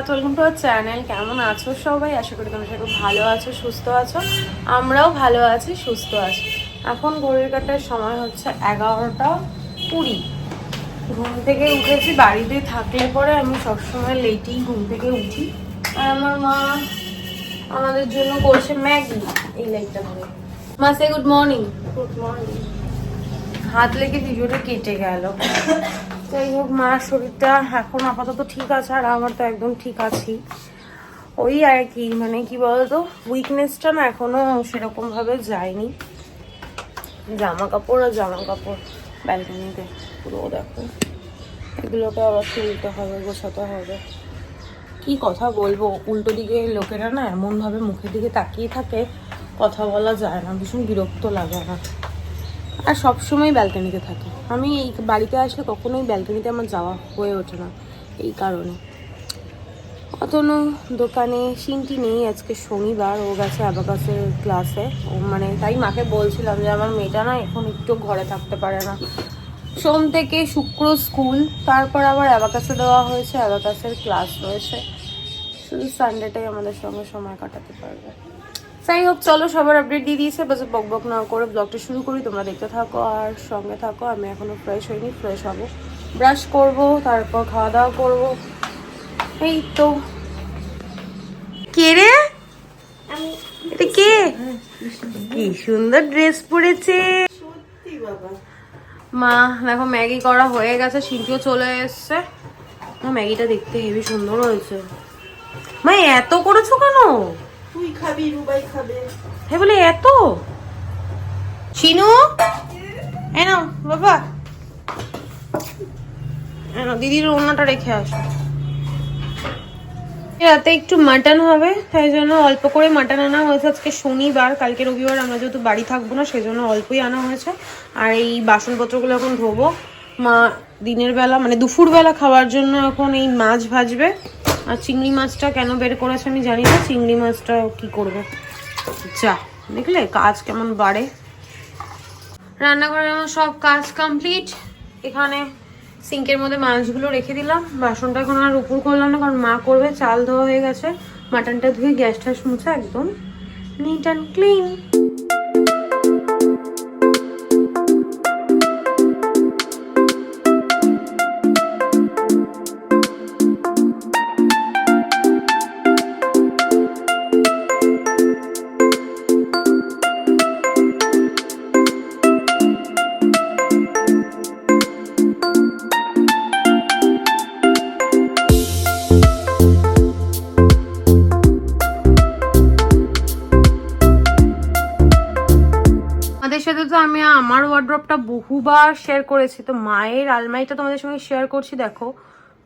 সুপ্রভাত welcome to channel, কেমন আছো সবাই? আশা করি তোমরা সবাই ভালো আছো, সুস্থ আছো। আমরাও ভালো আছি, সুস্থ আছি। এখন ঘড়ির কাটার সময় হচ্ছে এগারোটা কুড়ি। ঘুম থেকে উঠেছি, বাড়িতে থাকলে পরে আমি সবসময় লেটেই ঘুম থেকে উঠি। আর আমার মা আমাদের জন্য করছে ম্যাগি, এই লাইটটা ধরে। মা সে গুড মর্নিং। Good morning. হাত লেগে ভিডিওটা কেটে গেল। যাই হোক, মার শরীরটা এখন আপাতত ঠিক আছে, আর আমার তো একদম ঠিক আছি। ওই আর কি মানে কি বলতো উইকনেসটা না এখনও সেরকম ভাবে যায়নি। জামা কাপড় আর জামা কাপড় ব্যালকনিতে পুরো দেখো। এগুলোকে আবার তুলতে হবে, গোছাতে হবে। কি কথা বলব, উল্টো দিকে লোকেরা না এমন ভাবে মুখের দিকে তাকিয়ে থাকে, কথা বলা যায় না, ভীষণ বিরক্ত লাগে আমার। আর সবসময় ব্যালকনিতে থাকি। আমি এই বাড়িতে আসলে কখনোই ব্যালকনিতে আমার যাওয়া হয়ে ওঠে না, এই কারণে। অতনু দোকানে সিনটি নেই আজকে শনিবার, ও গেছে অ্যাবাকাসের ক্লাসে ও মানে তাই মাকে বলছিলাম যে আমার মেয়েটা না এখন একটু ঘরে থাকতে পারে না। সোম থেকে শুক্র স্কুল, তারপর আবার অ্যাবাকাসে দেওয়া হয়েছে অ্যাবাকাসের ক্লাস রয়েছে। শুধু সানডেটাই আমাদের সঙ্গে সময় কাটাতে পারবে। যাই হোক চলো সবার আপডেট দিয়ে দিয়েছে বাস বক বক না করে ব্লগটা শুরু করি। তোমরা দেখতে থাকো আর সঙ্গে থাকো আমি এখনও ফ্রেশ হইনি ফ্রেশ হব। ব্রাশ করব তারপর খাওয়া দাওয়া করব। এই তো। কে রে? এটা কে? কি সুন্দর ড্রেস পরেছে। মা দেখো ম্যাগি করা হয়ে গেছে শিল্পীও চলে এসছে। ম্যাগিটা দেখতে হেবি সুন্দর হয়েছে। মা এত করেছ কেন? তুই খাবি রুবাই খাবে। হে বলে এত? শিনু এ নাও বাবা। দিদির ওনাটা রেখে আসো। রাতে একটু মাটন হবে তাই জন্য অল্প করে মাটন আনা হয়েছে। আজকে শনিবার কালকে রবিবার আমরা যেহেতু বাড়ি থাকব না সেই জন্য অল্পই আনা হয়েছে। আর এই বাসনপত্রগুলো এখন ধোবো। মা দিনের বেলা মানে দুপুর বেলা খাওয়ার জন্য এখন এই মাছ ভাজবে। আর চিংড়ি মাছটা কেন বের করেছে আমি জানি না, চিংড়ি মাছটা কি করবে? যা, দেখলে কাজ কেমন বাড়ে। রান্নাঘরে আমার সব কাজ কমপ্লিট এখানে সিঙ্কের মধ্যে মাছগুলো রেখে দিলাম। বাসনটা এখন আর উপর করলাম না, কারণ মা করবে, চাল ধোয়া হয়ে গেছে। মাটনটা ধুয়ে গ্যাস ট্যাস মুছে একদম নিট অ্যান্ড ক্লিন ওয়ার্ড্রপটা বহুবার শেয়ার করেছি। তো মায়ের আলমারিটা তোমাদের সঙ্গে শেয়ার করছি দেখো।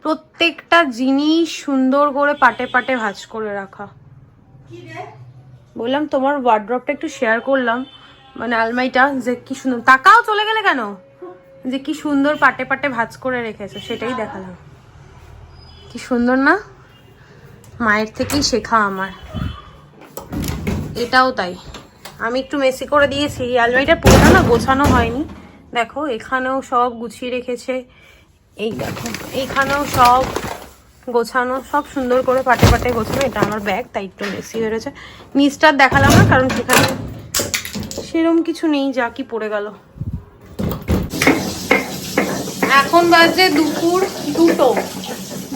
প্রত্যেকটা জিনিস সুন্দর করে পাটে পাটে ভাজ করে রাখা। বললাম তোমার ওয়ার্ড্রপটা একটু শেয়ার করলাম। মানে আলমারিটা যে কি সুন্দর টাকাও চলে গেলে কেন? যে কি সুন্দর পাটে পাটে ভাঁজ করে রেখেছো সেটাই দেখালাম। কি সুন্দর না? মায়ের থেকেই শেখা আমার। এটাও তাই। আমি একটু মেসি করে দিয়েছি। আলমারিটা পুরোটা না গোছানো হয়নি। দেখো, এখানেও সব গুছিয়ে রেখেছে। এই দেখো, এইখানেও সব গোছানো, সব সুন্দর করে পাটে পাটে গোছানো। এটা আমার ব্যাগ, তাই একটু মেসি হয়ে রয়েছে। নিচটা দেখালাম না, কারণ সেখানে সেরম কিছু নেই, যা কি পড়ে গেল। এখন বাজে দুপুর দুটো।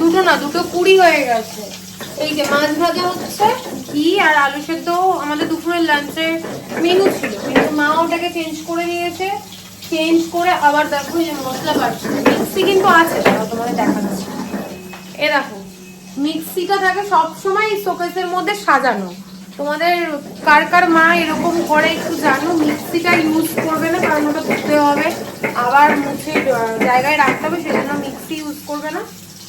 দুটো না, দুটো কুড়ি হয়ে গেছে। এই যে মাছ ভাজা হচ্ছে ঘি আর আলু সেদ্ধ আমাদের দুপুরের লাঞ্চে মেনু ছিল। কিন্তু মা ওটাকে চেঞ্জ করে দিয়েছে চেঞ্জ করে আবার দেখো যে মশলা বাড়ছে। মিক্সি কিন্তু আছে তোমাদের দেখা যাচ্ছে এ দেখো, মিক্সিটা থাকে সবসময় শোকেসের মধ্যে সাজানো। তোমাদের কার কার মা এরকম করে একটু জানো, মিক্সিটা ইউজ করবে না, কারণ ওটা ধুতে হবে। আবার মুছে জায়গায় রাখতে হবে, সেজন্য মিক্সি ইউজ করবে না।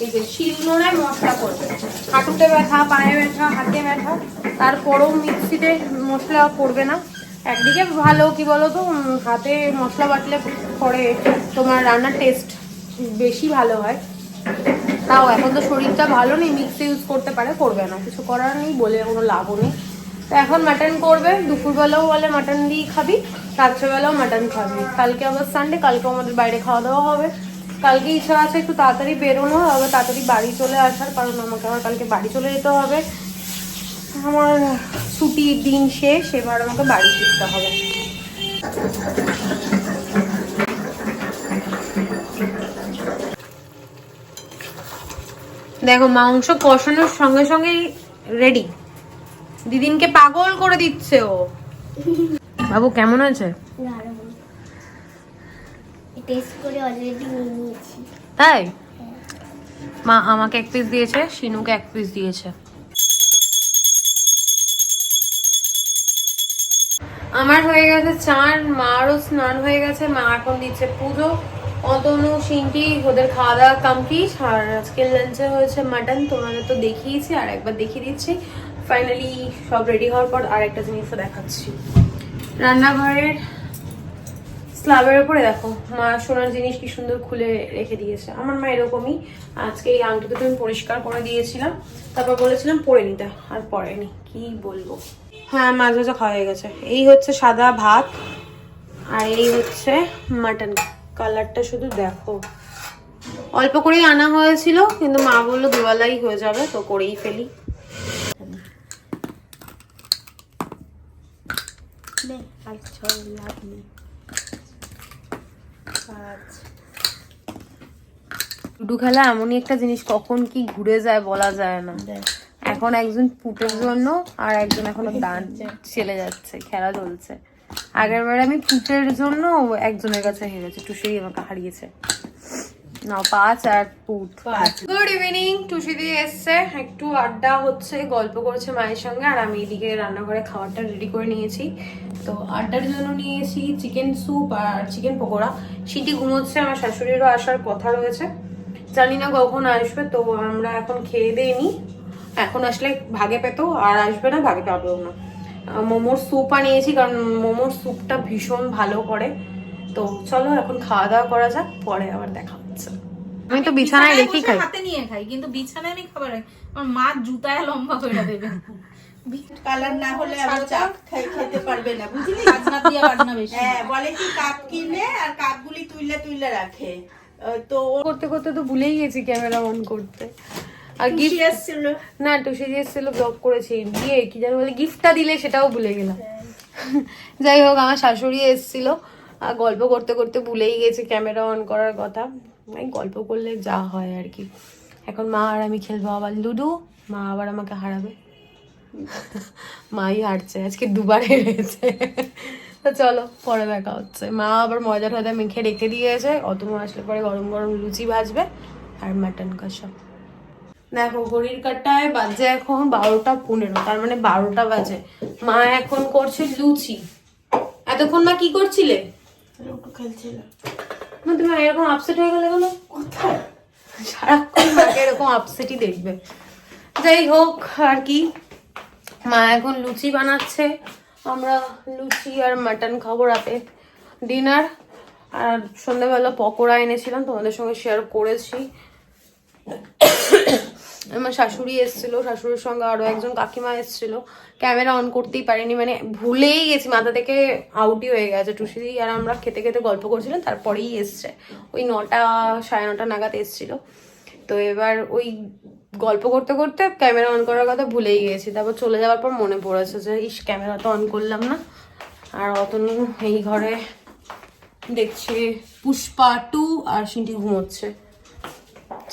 এই যে শিলনোড়ায় মশলা করবে। হাঁটুতে ব্যথা, পায়ে ব্যথা, হাতে ব্যথা তারপরেও মিক্সিতে মশলা করবে না। একদিকে ভালো, কি বলো তো হাতে মশলা বাটলে পরে তোমার রান্নার টেস্ট বেশি ভালো হয়। তাও এখন তো শরীরটা ভালো নেই, মিক্সি ইউজ করতে পারে, করবে না। কিছু করার নেই, বলে কোনো লাভও নেই। তো এখন মাটন করবে, দুপুরবেলাও বলে মাটন দিয়ে খাবি, রাত্রেবেলাও মাটন খাবি। কালকে আবার সানডে কালকে আমাদের বাইরে খাওয়া দাওয়া হবে। কালকে ইচ্ছা আছে একটু তাড়াতাড়ি বেরোনো, আবার তাড়াতাড়ি বাড়ি চলে আসার, কারণ আমাকে আবার কালকে বাড়ি চলে যেতে হবে। আমার ছুটির দিন শেষ, এবার আমাকে বাড়ি ফিরতে হবে। দেখো, মাংস কষানোর সঙ্গে সঙ্গেই রেডি দিদিনকে পাগল করে দিচ্ছে ও। বাবু, কেমন আছে? টেস্ট করে অলরেডি নিয়ে নিয়েছি। তাই? মা আমাকে এক পিস দিয়েছে শিনুকে এক পিস দিয়েছে। আমার হয়ে গেছে চান মারও স্নান হয়ে গেছে মা এখন দিচ্ছে পুজো। অতনু সিনটি ওদের খাওয়া দাওয়া কমপ্লিট আর আজকে লাঞ্চে হয়েছে মাটন তোমাদের তো দেখিয়েছি আর একবার দেখিয়ে দিচ্ছি। ফাইনালি সব রেডি হওয়ার পর আর একটা জিনিসও দেখাচ্ছি। রান্নাঘরের স্ল্যাবের উপরে দেখো, মা সোনার জিনিস কি সুন্দর খুলে রেখে দিয়েছে। আমার মা এরকমই, আজকে এই আংটি দুটো আমি পরিষ্কার করে দিয়েছিলাম, তারপর বলেছিলাম পরে নিতে, আর পরেনি কি বলব। হ্যাঁ মাছ ভাজা খাওয়া হয়ে গেছে। এই হচ্ছে সাদা ভাত, আর এই হচ্ছে মাটন। কালারটা শুধু দেখো। অল্প করেই আনা হয়েছিল, কিন্তু মা বলল দুবেলাই হয়ে যাবে, তো করেই ফেলি। নেই লুডু খেলা এমনই একটা জিনিস কখন কি ঘুরে যায় বলা যায় না। এখন একজন পুটের জন্য আর একজন এখনও দান চলে যাচ্ছে খেলা চলছে। আগের বার আমি পুটের জন্য একজনের কাছে হেরেছি টুসি আমাকে হারিয়েছে। না পাঁচ আর পুট। গুড ইভিনিং টুসি দিয়ে এসছে। একটু আড্ডা হচ্ছে গল্প করছে মায়ের সঙ্গে আর আমি এদিকে রান্নাঘরে খাবারটা রেডি করে নিয়েছি। তো আড্ডার জন্য নিয়েছি চিকেন স্যুপ আর চিকেন পকোড়া। সিটি ঘুমোচ্ছে আমার শাশুড়িরও আসার কথা রয়েছে। জানি না কখন আসবে তো আমরা এখন খেয়ে দিয়ে নিই। এখন আসলে ভাগে পেতো আর আসবে না ভাগে পাবেও না। মোমোর স্যুপ আনিয়েছি কারণ মোমোর স্যুপটা ভীষণ ভালো করে। তো চলো এখন খাওয়া দাওয়া করা যাক পরে আবার দেখা হচ্ছে। আমি তো বিছানায় রেখেই খাই। হাতে নিয়ে খাই কিন্তু বিছানায় আমি খাবার খাই। আমার মা জুতায় লম্বা করে দেবে। কালার না হলে আবার চা খাই খেতে পারবে না বুঝলি? বাজনা দিয়ে বাজনা বেশি। হ্যাঁ বলে কি কাপ কিনে আর কাপগুলি তুইলে তুইলে রাখে। তো ও করতে করতে তো ভুলেই গেছি ক্যামেরা অন করতে। আর গিফট এসেছিল। না টুসি যে এসেছিল ব্লগ করেছি দিয়ে কি যেন বলে গিফটটা দিলে সেটাও ভুলে গেলাম। যাই হোক আমার শাশুড়ি এসেছিল। আর গল্প করতে করতে ভুলেই গেছি ক্যামেরা অন করার কথা। এই গল্প করলে যা হয় আর কি। এখন মা আর আমি খেলব আবার। লুডো মা আবার আমাকে হারাবে। মাই হারছে আজকে দুবার হেরেছে তো চলো পরে দেখা হচ্ছে। মা আবার মজা টজা মেখে রেখে দিয়েছে। অতনু আসলে পরে গরম গরম লুচি ভাজবে আর মাটন কষা। দেখো ঘড়ির কাটায় বাজে এখন বারোটা পনেরো তার মানে বারোটা বাজে। মা এখন করছে লুচি। এতক্ষণ মা কি করছিলে? মা তুমি এরকম আপসেট হয়ে গেলে গেলো কোথায়? সারাক্ষণ মাকে এরকম আপসেটই দেখবে। যাই হোক আর কি। মা এখন লুচি বানাচ্ছে। আমরা লুচি আর মাটন খাব রাতে। ডিনার আর সন্ধ্যাবেলা পকোড়া এনেছিলাম, তোমাদের সঙ্গে শেয়ার করেছি। আমার শাশুড়ি এসেছিল, শাশুড়ির সঙ্গে আরও একজন কাকিমা এসেছিল। ক্যামেরা অন করতেই পারিনি মানে ভুলেই গেছি, মাথা থেকে আউটই হয়ে গেছে। টুসি আর আমরা খেতে খেতে গল্প করছিলাম, তারপরেই এসছে। ওই নটা, সাড়ে নটা নাগাদ এসছিল। তো এবার ওই গল্প করতে করতে ক্যামেরা অন করার কথা ভুলেই গেছি। তারপর চলে যাওয়ার পর মনে পড়েছে যে, ইস, ক্যামেরা তো অন করলাম না। আর অতনু এই ঘরে দেখছে পুষ্পা টু আর সিনটি ঘুমোচ্ছে।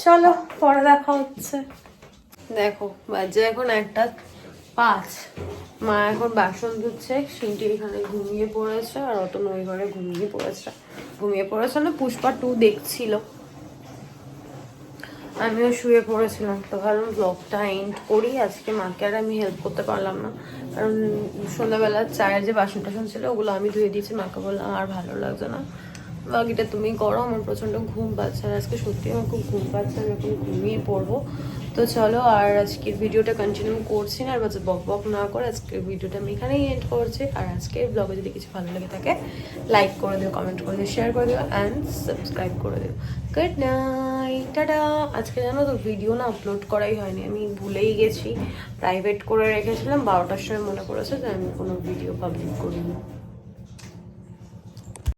চলো, পরে দেখা হচ্ছে। দেখো, বাজে এখন একটা পাঁচ। মা এখন বাসন ধুচ্ছে, সিনটি এখানে ঘুমিয়ে পড়েছে আর অত ওই ঘরে ঘুমিয়ে পড়েছে। ঘুমিয়ে পড়েছে না পুষ্পা টু দেখছিল। আমিও শুয়ে পড়েছিলাম। তো ভাবলাম ব্লগটা এন্ড করি। আজকে মাকে আর আমি হেল্প করতে পারলাম না। কারণ সন্ধ্যাবেলা চায়ের যে বাসন টাসন ছিল, ওগুলো আমি ধুয়ে দিয়েছি। মাকে বললাম, আর ভালো লাগছে না। বাকিটা তুমি করো। আমার প্রচণ্ড ঘুম পাচ্ছে আর আজকে সত্যি আমার খুব ঘুম পাচ্ছে। আমি এখন ঘুমিয়ে পড়ব। তো চলো, আর আজকের ভিডিওটা কন্টিনিউ করছি না। আর বাচ্চা বক বক না করে আজকের ভিডিওটা আমি এখানেই এন্ড করছি। আর আজকের ব্লগে যদি কিছু ভালো লাগে থাকে লাইক করে দিও কমেন্ট করে দিও শেয়ার করে দিও অ্যান্ড সাবস্ক্রাইব করে দিও। গুড নাইট টাটা আজকে জানো তো ভিডিও না আপলোড করাই হয়নি। আমি ভুলেই গেছি। প্রাইভেট করে রেখেছিলাম, বারোটার সময় মনে করেছে যে আমি কোনো ভিডিও পাবলিক করিনি।